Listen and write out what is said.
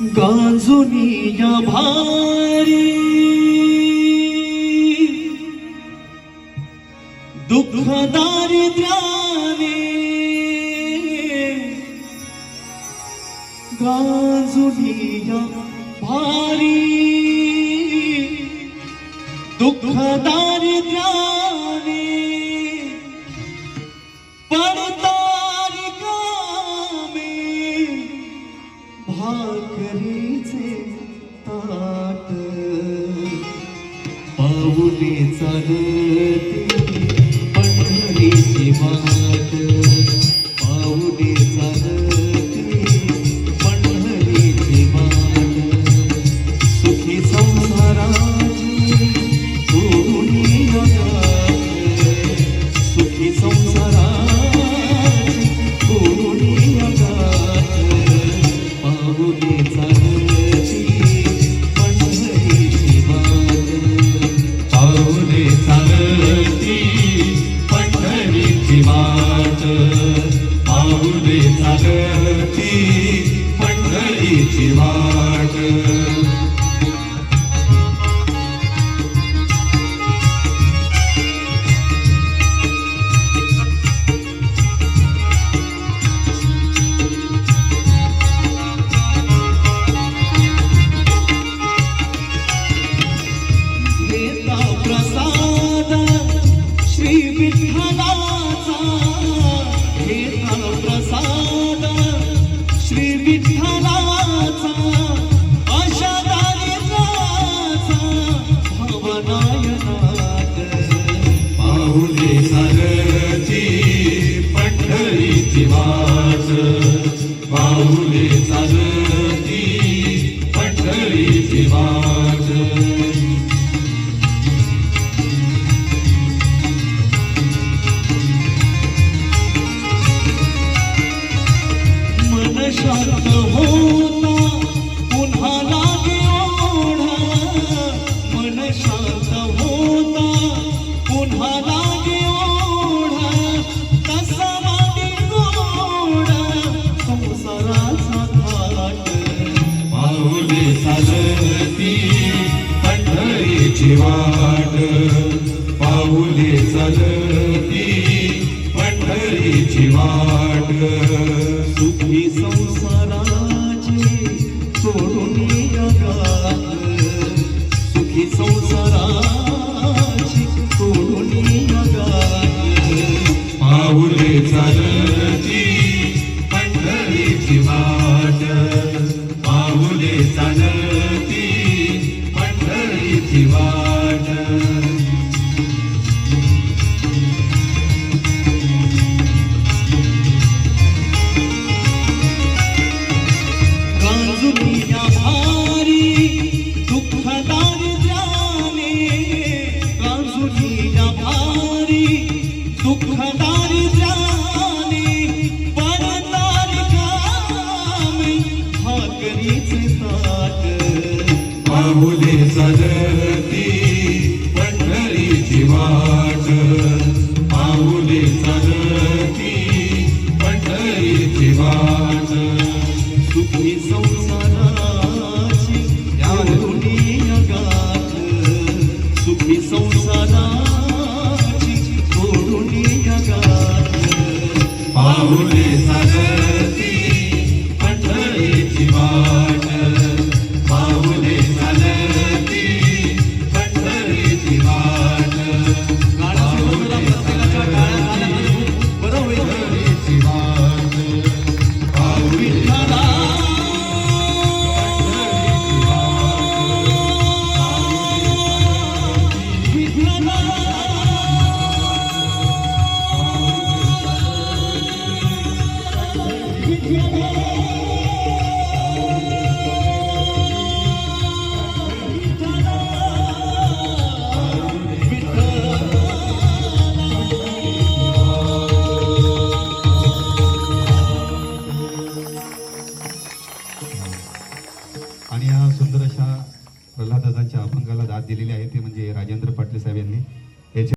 गांजुनिया भारी। दुःख दारिद्र्याने गांजुनिया भारी। दुःख पाऊले चालती पंढरीची मा पंढरीची वाट. पाऊले चालती पंढरीची वाट. मन शांत होता पुन्हा लागे ओढा. मन शांत होता पुन्हा लागे पंढरीची वाट पाऊले चालती पंढरीची वाट सुखी संसाराचे सोडून सुखी संसाराचे सोडून पाऊले चालती सागरीचे साग माहुले चालती पंढरीची वाट. माहुले चालती या सुंदर अशा प्रल्हादाच्या अभंगाला दाद दिलेली आहे ते म्हणजे राजेंद्र पाटील साहेब यांनी.